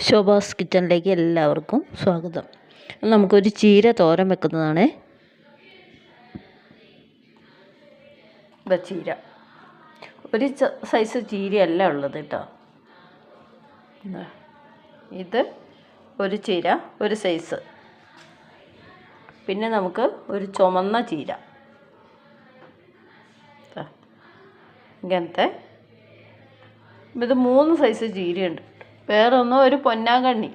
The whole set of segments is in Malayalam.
ശോഭാസ് കിച്ചണിലേക്ക് എല്ലാവർക്കും സ്വാഗതം. നമുക്കൊരു ചീര തോരൻ വെക്കുന്നതാണ്. ചീര. ഒരു സൈസ് ചീരയല്ല ഉള്ളത് കേട്ടോ. ഇത് ഒരു ചീര ഒരു സൈസ് പിന്നെ നമുക്ക് ഒരു ചുമന്ന ചീര. ഇങ്ങനത്തെ. ഇത് മൂന്ന് സൈസ് ചീരയുണ്ട്. വേറെ ഒന്നും ഒരു പൊന്നാങ്കണ്ണി.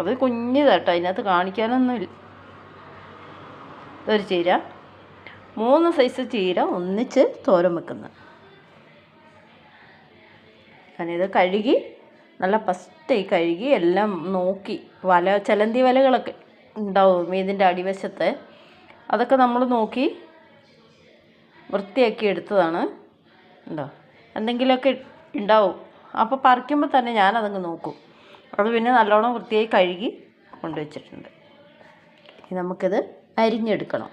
അത് കുഞ്ഞിതാട്ടോ അതിനകത്ത് കാണിക്കാനൊന്നുമില്ല. ഇതൊരു ചീര. മൂന്ന് സൈസ് ചീര ഒന്നിച്ച് തോരൻ വെക്കുന്നത് ഞാനിത് കഴുകി നല്ല ഫസ്റ്റായി കഴുകി എല്ലാം നോക്കി. വല ചലന്തി വലകളൊക്കെ ഉണ്ടാവും ഇതിന്റെ അടിവശത്ത്. അതൊക്കെ നമ്മൾ നോക്കി വൃത്തിയാക്കി എടുത്തതാണ്. ഉണ്ടോ എന്തെങ്കിലുമൊക്കെ ഉണ്ടാവും അപ്പോൾ പറിക്കുമ്പോൾ തന്നെ ഞാനതങ്ങ് നോക്കും. അത് പിന്നെ നല്ലോണം വൃത്തിയായി കഴുകി കൊണ്ടുവച്ചിട്ടുണ്ട്. നമുക്കിത് അരിഞ്ഞെടുക്കണം.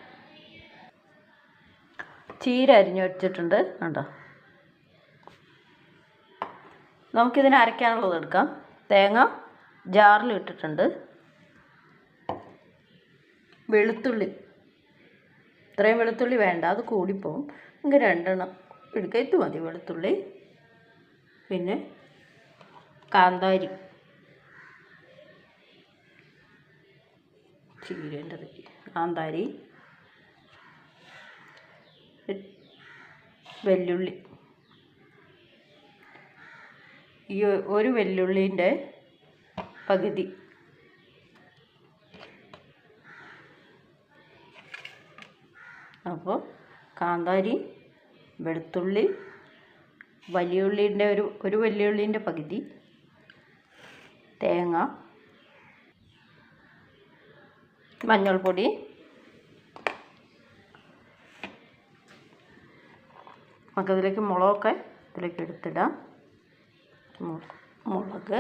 ചീര അരിഞ്ഞു വെച്ചിട്ടുണ്ട്. കണ്ടോ? നമുക്കിതിനെ അരയ്ക്കാനുള്ളത് എടുക്കാം. തേങ്ങ ജാറിൽ ഇട്ടിട്ടുണ്ട് വെളുത്തുള്ളി ഇത്രയും വെളുത്തുള്ളി വേണ്ട അത് കൂടിപ്പോവും. എങ്കിൽ രണ്ടെണ്ണം എടുക്കുക മതി വെളുത്തുള്ളി. പിന്നെ കാന്താരി. ചീരേണ്ടത് കാന്താരി. വെല്ലുള്ളി. ഈ ഒരു വെല്ലുള്ളീന്റെ പകുതി. അപ്പോൾ കാന്താരി വെളുത്തുള്ളി വലിയ ഉള്ളീന്റെ ഒരു ഒരു വലിയ ഉള്ളീന്റെ പകുതി തേങ്ങ മഞ്ഞൾപ്പൊടി നമുക്ക് ഇതിലേക്ക് മുളകൊക്കെ ഇതിലേക്ക് എടുത്തിടാം. മുളക്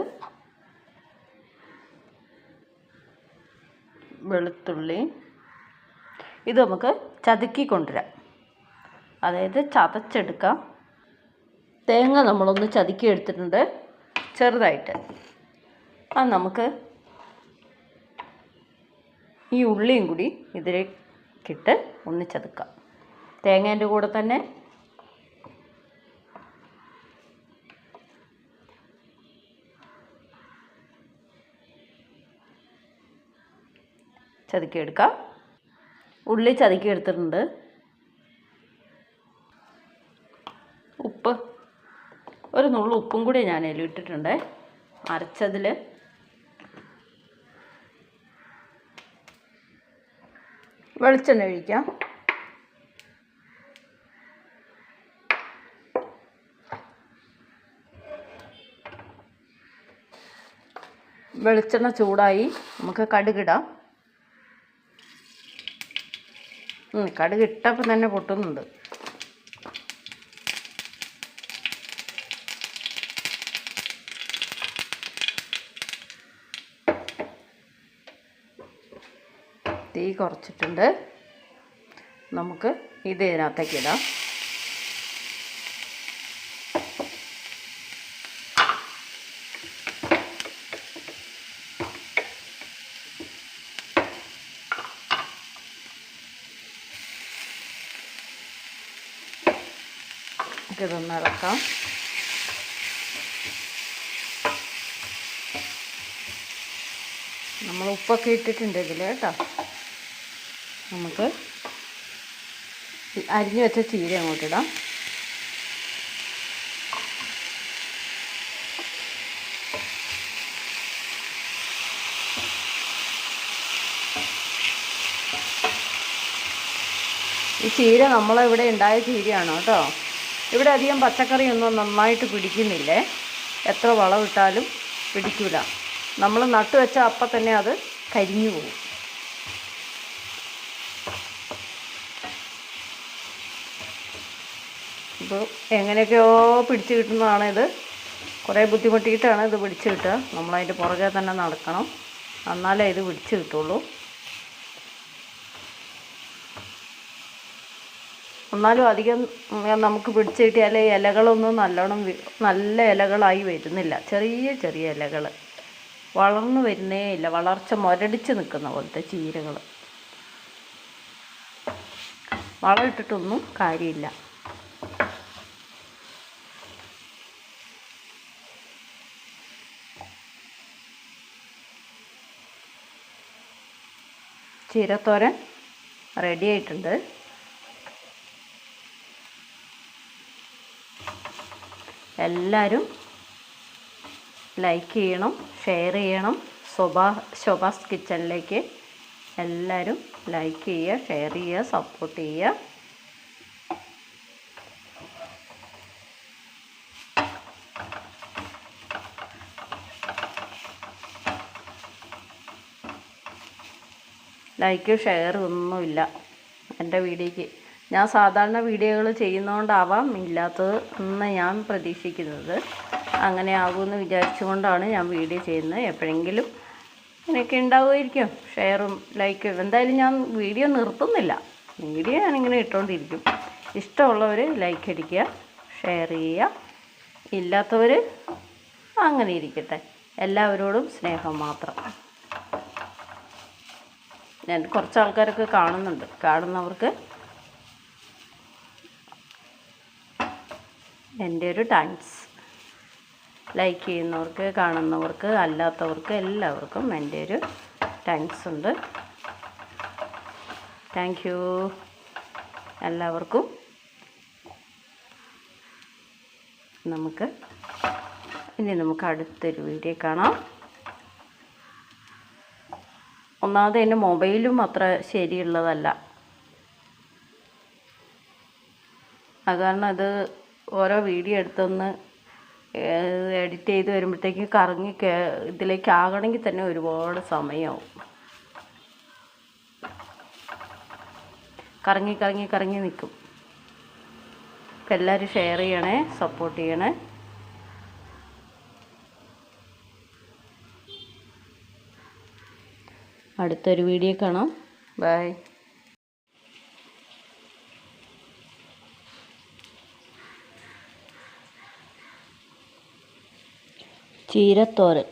വെളുത്തുള്ളി. ഇത് നമുക്ക് ചതുക്കി കൊണ്ടുവരാം അതായത് ചതച്ചെടുക്കാം. തേങ്ങ നമ്മളൊന്ന് ചതുക്കി എടുത്തിട്ടുണ്ട് ചെറുതായിട്ട്. അത് നമുക്ക് ഈ ഉള്ളിയും കൂടി ഇതിലേക്കിട്ട് ഒന്ന് ചതുക്കാം. തേങ്ങേന്റെ കൂടെ തന്നെ. ചതുക്കിയെടുക്കാം. ഉള്ളി ചതുക്കി എടുത്തിട്ടുണ്ട്. ഉപ്പ്. ഒരു നുള്ളു ഉപ്പും കൂടി ഞാൻ അതിൽ ഇട്ടിട്ടുണ്ട്. അരച്ചതിൽ വെളിച്ചെണ്ണ ഒഴിക്കാം. വെളിച്ചെണ്ണ ചൂടായി നമുക്ക് കടുകിടാം. കടുക് ഇട്ടപ്പം തന്നെ പൊട്ടുന്നുണ്ട്. തീ കുറച്ചിട്ടുണ്ട്. നമുക്ക് ഇത് ഇതിനകത്തേക്ക് ഇടാം. ഇതൊന്ന് ഇറക്കാം നമ്മൾ ഉപ്പൊക്കെ ഇട്ടിട്ടുണ്ടെങ്കിൽ കേട്ടോ. നമുക്ക് അരിഞ്ഞു വെച്ച ചീര അങ്ങോട്ടിടാം ഈ ചീര നമ്മളിവിടെ ഉണ്ടായ ചീരയാണ് കേട്ടോ? ഇവിടെ അധികം പച്ചക്കറിയൊന്നും നന്നായിട്ട് പിടിക്കുന്നില്ലേ? എത്ര വളമിട്ടാലും പിടിക്കില്ല നമ്മൾ നട്ടു വെച്ച അപ്പം തന്നെ അത് കരിഞ്ഞു പോകും. ഇപ്പോൾ എങ്ങനെയൊക്കെയോ പിടിച്ചു കിട്ടുന്നതാണ് ഇത്. കുറേ ബുദ്ധിമുട്ടിയിട്ടാണ് ഇത് പിടിച്ചു കിട്ടുക. നമ്മളതിന്റെ പുറകെ തന്നെ നടക്കണം. എന്നാലേ ഇത് പിടിച്ചു കിട്ടുള്ളൂ. എന്നാലും അധികം നമുക്ക് പിടിച്ച് കിട്ടിയാൽ ഇലകളൊന്നും നല്ലോണം നല്ല ഇലകളായി വരുന്നില്ല. ചെറിയ ചെറിയ ഇലകൾ. വളർന്നു വരുന്നേ ഇല്ല. വളർച്ച മുരടിച്ച് നിൽക്കുന്ന പോലത്തെ ചീരകൾ. വളം ഇട്ടിട്ടൊന്നും കാര്യമില്ല. ചീരത്തോരൻ റെഡി ആയിട്ടുണ്ട്. എല്ലാവരും ലൈക്ക് ചെയ്യണം ഷെയർ ചെയ്യണം. ശോഭാ ശോഭാസ് കിച്ചണിലേക്ക് എല്ലാവരും ലൈക്ക് ചെയ്യുക ഷെയർ ചെയ്യുക സപ്പോർട്ട് ചെയ്യുക. ലൈക്ക് ഷെയർ ഒന്നുമില്ല. എന്റെ വീഡിയോയ്ക്ക് ഞാൻ സാധാരണ വീഡിയോകൾ ചെയ്യുന്നതുകൊണ്ടാവാം ഇല്ലാത്തത് എന്ന് ഞാൻ പ്രതീക്ഷിക്കുന്നത്. അങ്ങനെ ആകുമെന്ന് വിചാരിച്ചുകൊണ്ടാണ് ഞാൻ വീഡിയോ ചെയ്യുന്നത്. എപ്പോഴെങ്കിലും ഇങ്ങനെയൊക്കെ ഉണ്ടാവുമായിരിക്കും. ഷെയറും ലൈക്കും എന്തായാലും ഞാൻ വീഡിയോ നിർത്തുന്നില്ല. വീഡിയോ ഞാനിങ്ങനെ ഇട്ടുകൊണ്ടിരിക്കും ഇഷ്ടമുള്ളവർ ലൈക്ക് അടിക്കുക ഷെയർ ചെയ്യുക. ഇല്ലാത്തവർ അങ്ങനെ ഇരിക്കട്ടെ. എല്ലാവരോടും സ്നേഹം മാത്രം. ഞാൻ കുറച്ച് ആൾക്കാരൊക്കെ കാണുന്നുണ്ട്. കാണുന്നവർക്ക് എന്റെ ഒരു താങ്ക്സ് ലൈക്ക് ചെയ്യുന്നവർക്ക് കാണുന്നവർക്ക് അല്ലാത്തവർക്ക് എല്ലാവർക്കും എന്റെ ഒരു താങ്ക്സ് ഉണ്ട്. താങ്ക് യു എല്ലാവർക്കും. നമുക്ക് ഇനി നമുക്ക് അടുത്തൊരു വീഡിയോ കാണാം. ഒന്നാമത് എന്റെ മൊബൈലും അത്ര ശരിയുള്ളതല്ല. അത് കാരണം അത് ഓരോ വീഡിയോ എടുത്തൊന്ന് എഡിറ്റ് ചെയ്ത് വരുമ്പോഴത്തേക്ക് കറങ്ങി ഇതിലേക്ക് ആകണമെങ്കിൽ തന്നെ ഒരുപാട് സമയമാവും കറങ്ങി കറങ്ങി കറങ്ങി നിൽക്കും അപ്പം എല്ലാവരും ഷെയർ ചെയ്യണേ സപ്പോർട്ട് ചെയ്യണേ. അടുത്തൊരു വീഡിയോ കാണാം. ബൈ ചീരത്തോരൻ.